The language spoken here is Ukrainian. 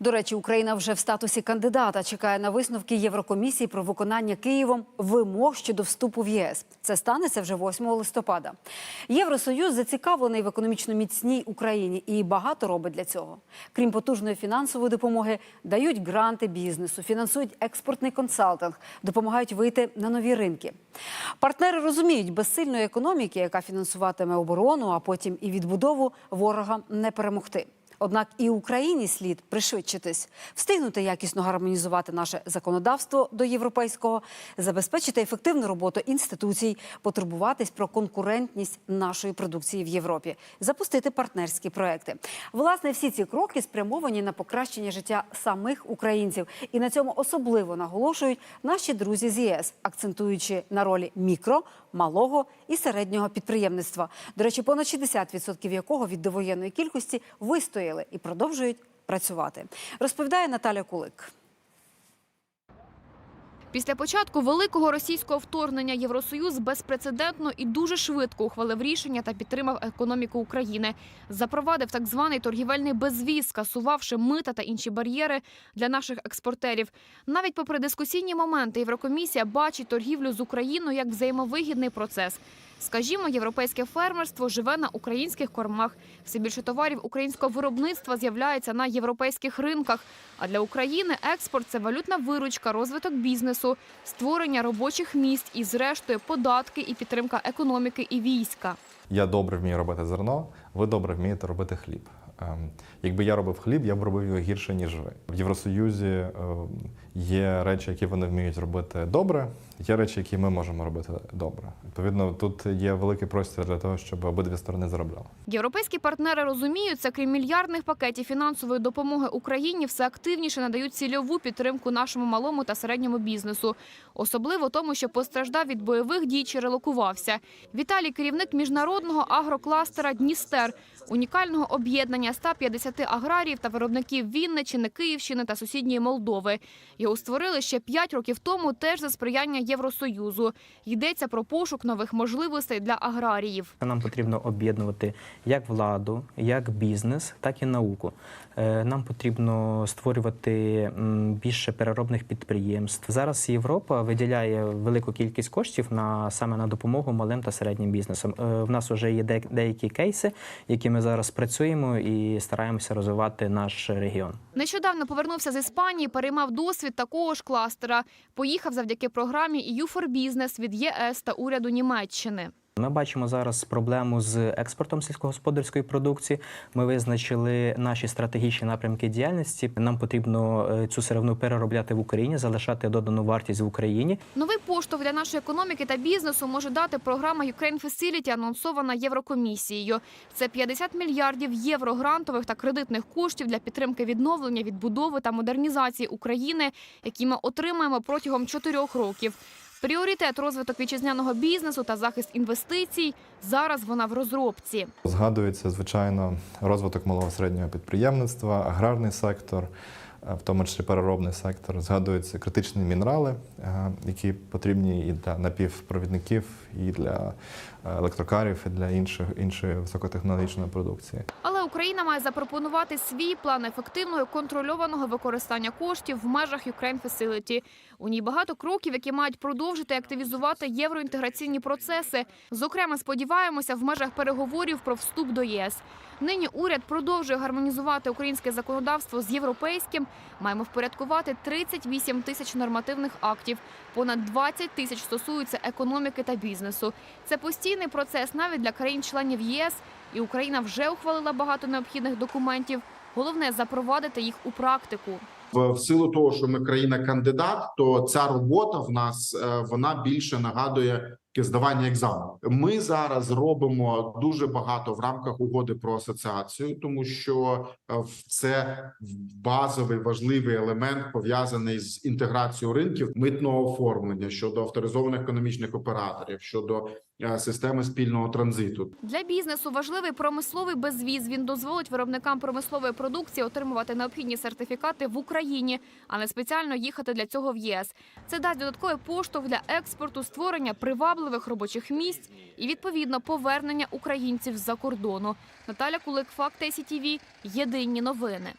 До речі, Україна вже в статусі кандидата чекає на висновки Єврокомісії про виконання Києвом вимог щодо вступу в ЄС. Це станеться вже 8 листопада. Євросоюз зацікавлений в економічно міцній Україні і багато робить для цього. Крім потужної фінансової допомоги, дають гранти бізнесу, фінансують експортний консалтинг, допомагають вийти на нові ринки. Партнери розуміють, без сильної економіки, яка фінансуватиме оборону, а потім і відбудову, ворога не перемогти. Однак і Україні слід пришвидшитись, встигнути якісно гармонізувати наше законодавство до європейського, забезпечити ефективну роботу інституцій, потурбуватись про конкурентність нашої продукції в Європі, запустити партнерські проекти. Власне, всі ці кроки спрямовані на покращення життя самих українців, і на цьому особливо наголошують наші друзі з ЄС, акцентуючи на ролі мікро, малого і середнього підприємництва. До речі, понад 60% якого від довоєнної кількості вистояли і продовжують працювати. Розповідає Наталя Кулик. Після початку великого російського вторгнення Євросоюз безпрецедентно і дуже швидко ухвалив рішення та підтримав економіку України. Запровадив так званий торгівельний безвіз, скасувавши мита та інші бар'єри для наших експортерів. Навіть попри дискусійні моменти, Єврокомісія бачить торгівлю з Україною як взаємовигідний процес. Скажімо, європейське фермерство живе на українських кормах. Все більше товарів українського виробництва з'являється на європейських ринках. А для України експорт це валютна виручка, розвиток бізнесу, створення робочих місць і, зрештою, податки і підтримка економіки і війська. Я добре вмію робити зерно, ви добре вмієте робити хліб. Ем, Якби я робив хліб, я б робив його гірше, ніж ви. В Євросоюзі ем, є речі, які вони вміють робити добре, є речі, які ми можемо робити добре. Відповідно, тут є великий простір для того, щоб обидві сторони заробляли. Європейські партнери розуміють, це крім мільярдних пакетів фінансової допомоги Україні, все активніше надають цільову підтримку нашому малому та середньому бізнесу, особливо тому, що постраждав від бойових дій чи релокувався. Віталій, керівник міжнародного агрокластера Дністер, унікального об'єднання 150 аграріїв та виробників Вінничини, Київщини та сусідньої Молдови. Його створили ще 5 років тому, теж за сприяння Євросоюзу. Йдеться про пошук нових можливостей для аграріїв. Нам потрібно об'єднувати як владу, як бізнес, так і науку. Е, Нам потрібно створювати більше переробних підприємств. Зараз Європа виділяє велику кількість коштів на саме на допомогу малим та середнім бізнесам. Е, В нас вже є деякі кейси, які ми зараз працюємо і стараємося розвивати наш регіон. Нещодавно повернувся з Іспанії, переймав досвід такого ж кластера. Поїхав завдяки програмі EU for Business від ЄС та уряду Німеччини. Ми бачимо зараз проблему з експортом сільськогосподарської продукції. Ми визначили наші стратегічні напрямки діяльності. Нам потрібно е, цю сировину переробляти в Україні, залишати додану вартість в Україні. Новий поштовх для нашої економіки та бізнесу може дати програма Ukraine Facility, анонсована Єврокомісією. Це 50 мільярдів євро грантових та кредитних коштів для підтримки відновлення, відбудови та модернізації України, які ми отримаємо протягом чотирьох років. Пріоритет розвиток вітчизняного бізнесу та захист інвестицій. Зараз вона в розробці. Згадується, звичайно, розвиток малого середнього підприємництва, аграрний сектор, е, в тому числі переробний сектор. Згадуються критичні мінерали, е, які потрібні і для напівпровідників, і для е, електрокарів, і для інших, іншої високотехнологічної продукції. Але Україна має запропонувати свій план ефективного контрольованого використання коштів в межах Ukraine Facility. У ній багато кроків, які мають продовжити активізувати євроінтеграційні процеси. Зокрема, сподіваємося, в межах переговорів про вступ до ЄС. Нині уряд продовжує гармонізувати українське законодавство з європейським. Маємо впорядкувати 38 тисяч нормативних актів. Понад 20 тисяч стосуються економіки та бізнесу. Це постійний процес навіть для країн-членів ЄС. І Україна вже ухвалила багато необхідних документів. Головне запровадити їх у практику. В силу того, що ми країна-кандидат, то ця робота в нас е, вона більше нагадує здавання екзамену. Ми зараз робимо дуже багато в рамках угоди про асоціацію, тому що е, це базовий важливий елемент пов'язаний з інтеграцією ринків митного оформлення щодо авторизованих економічних операторів, щодо системи спільного транзиту. Для бізнесу важливий промисловий безвіз. Він дозволить виробникам промислової продукції отримувати необхідні сертифікати в Україні, а не спеціально їхати для цього в єС. Це дасть додатковий поштовх для експорту, створення привабливих робочих місць і відповідно повернення українців з-за кордону. Наталя Кулик, Факт СІТВ. Єдині новини.